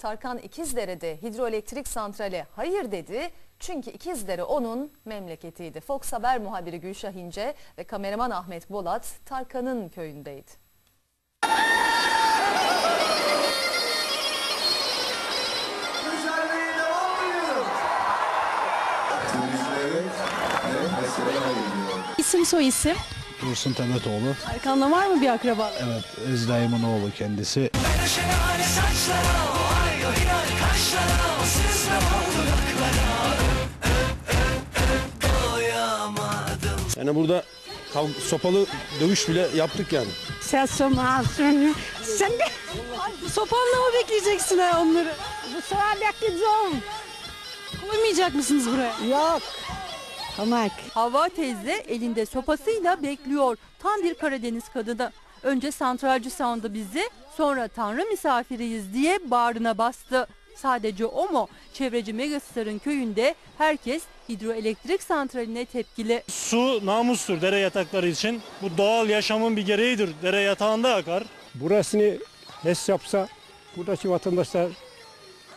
Tarkan İkizdere'de hidroelektrik santrale hayır dedi. Çünkü İkizdere onun memleketiydi. Fox Haber muhabiri Gülşah İnce ve kameraman Ahmet Bolat Tarkan'ın köyündeydi. İsim soy isim. Dursun Tebetoğlu. Erkan'la var mı bir akrabalık? Evet, Ezra'yımın oğlu kendisi. Yani burada sopalı dövüş bile yaptık yani. Sesim ağzını. Sen de Sopanla mı bekleyeceksin ha onları? bu sıra bekleyeceğim. Koymayacak mısınız buraya? Yok. Tamam. Havva teyze elinde sopasıyla bekliyor. Tam bir Karadeniz kadını. Önce santralci sandı bizi, sonra tanrı misafiriyiz diye bağrına bastı. Sadece o mu? Çevreci Megastar'ın köyünde herkes hidroelektrik santraline tepkili. Su namustur dere yatakları için. Bu doğal yaşamın bir gereğidir. Dere yatağında akar. Burasını HES yapsa buradaki vatandaşlar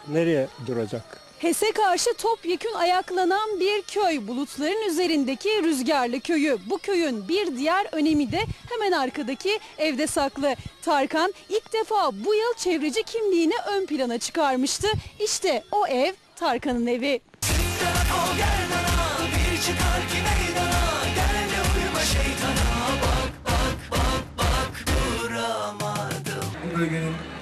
nereye duracak? HES'e karşı topyekün ayaklanan bir köy. Bulutların üzerindeki rüzgarlı köyü. Bu köyün bir diğer önemi de hemen arkadaki evde saklı. Tarkan ilk defa bu yıl çevreci kimliğini ön plana çıkarmıştı. İşte o ev Tarkan'ın evi. Bölgenin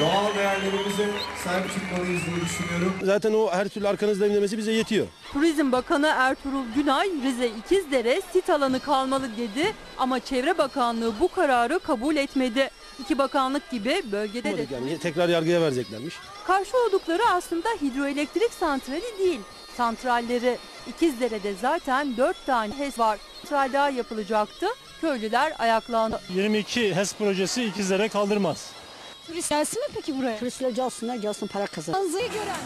doğal değerlerimize sahip çıkmalıyız diye düşünüyorum. Zaten o her türlü arkanızdayım demesi bize yetiyor. Turizm Bakanı Ertuğrul Günay Rize İkizdere sit alanı kalmalı dedi ama Çevre Bakanlığı bu kararı kabul etmedi. İki bakanlık gibi bölgede de Yani tekrar yargıya vereceklermiş. Karşı oldukları aslında hidroelektrik santrali değil, santralleri. İkizdere'de zaten 4 tane HES var. Santral daha yapılacaktı. Köylüler ayaklandı. 22 HES projesi ikizlere kaldırmaz. Turist gelsin mi peki buraya? Turistler gelsinler gelsin para kazan. Manzarayı gören.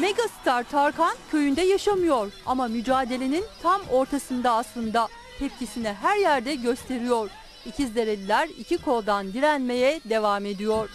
Megastar Tarkan köyünde yaşamıyor ama mücadelenin tam ortasında aslında. Tepkisini her yerde gösteriyor. İkizdereliler iki koldan direnmeye devam ediyor.